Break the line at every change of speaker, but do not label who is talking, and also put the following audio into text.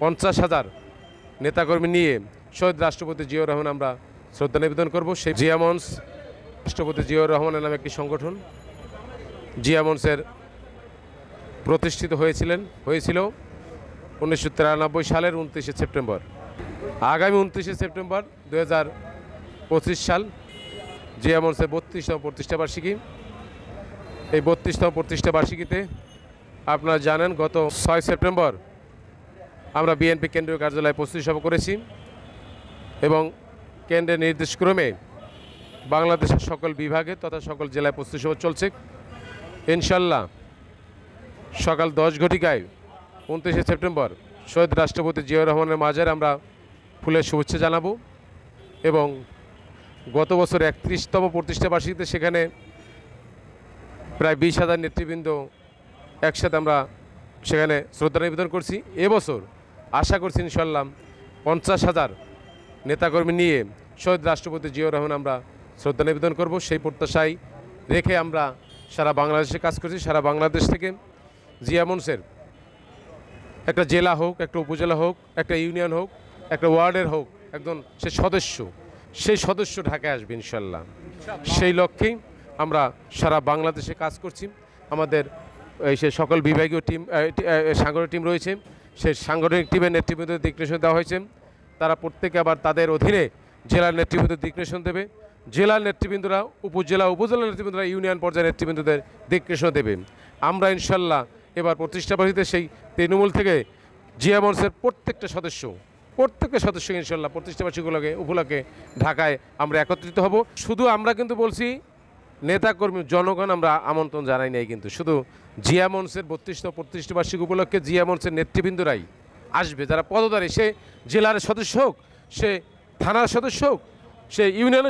পঞ্চাশ হাজার নেতাকর্মী নিয়ে শহীদ রাষ্ট্রপতি জিয়াউর রহমান আমরা শ্রদ্ধা নিবেদন করব। সেই জিয়ামন্স রাষ্ট্রপতি জিয়াউর রহমানের নামে একটি সংগঠন জিয়ামন্সের প্রতিষ্ঠিত হয়েছিলেন, হয়েছিল উনিশশো তিরানব্বই সালের উনত্রিশে সেপ্টেম্বর। আগামী উনত্রিশে সেপ্টেম্বর দু হাজার পঁচিশ সাল জিয়ামন্সের বত্রিশতম প্রতিষ্ঠা বার্ষিকী। এই বত্রিশতম প্রতিষ্ঠা বার্ষিকীতে আপনারা জানেন গত ছয় সেপ্টেম্বর আমরা বিএনপি কেন্দ্রীয় কার্যালয়ে প্রস্তুতি সভা করেছি এবং কেন্দ্রের নির্দেশক্রমে বাংলাদেশের সকল বিভাগে তথা সকল জেলায় প্রস্তুতি সভা চলছে। ইনশাল্লাহ সকাল দশ ঘটিকায় উনত্রিশে সেপ্টেম্বর শহীদ রাষ্ট্রপতি জিয়াউর রহমানের মাঝের আমরা ফুলের শুভেচ্ছা জানাব এবং গত বছর একত্রিশতম প্রতিষ্ঠা বার্ষিকীতে সেখানে প্রায় বিশ হাজার নেতৃবৃন্দ একসাথে আমরা সেখানে শ্রদ্ধা নিবেদন করছি। এবছর আশা করছি ইনশাল্লাহ পঞ্চাশ হাজার নেতাকর্মী নিয়ে শহীদ রাষ্ট্রপতি জিয়াউর রহমান আমরা শ্রদ্ধা নিবেদন করব। সেই প্রত্যাশায় রেখে আমরা সারা বাংলাদেশে কাজ করছি। সারা বাংলাদেশ থেকে জিয়ামন্সের একটা জেলা হোক, একটা উপজেলা হোক, একটা ইউনিয়ন হোক, একটা ওয়ার্ডের হোক, একজন সে সদস্য, সেই সদস্য ঢাকায় আসবে ইনশাল্লাহ। সেই লক্ষ্যেই আমরা সারা বাংলাদেশে কাজ করছি। আমাদের এই সে সকল বিভাগীয় টিম সাংগঠনিক টিম রয়েছে। সেই সাংগঠনিক টিমের নেতৃবৃন্দ দিক নির্দেশন দেওয়া হয়েছে। তারা প্রত্যেকে আবার তাদের অধীনে জেলার নেতৃবৃন্দ দিক নির্দেশন দেবে। জেলার নেতৃবৃন্দরা, উপজেলা উপজেলা নেতৃবৃন্দরা, ইউনিয়ন পর্যায়ের নেতৃবৃন্দদের দিক নির্দেশন দেবে। আমরা ইনশাল্লাহ এবার প্রতিষ্ঠা সেই তৃণমূল থেকে জিয়া মঞ্চের প্রত্যেকটা সদস্য প্রত্যেকটা সদস্য ইনশাল্লাহ প্রতিষ্ঠাবাসীগুলোকে উপলক্ষে ঢাকায় আমরা একত্রিত হব। শুধু আমরা কিন্তু বলছি নেতাকর্মী জনগণ আমরা আমন্ত্রণ জানাই নাই কিন্তু। শুধু জিয়া মঞ্চের প্রতিষ্ঠিত বার্ষিক উপলক্ষে জিয়া মঞ্চের নেতৃবৃন্দরাই আসবে। যারা পদধারী, সে জেলার সদস্য হোক, সে থানার সদস্য হোক, সে ইউনিয়নের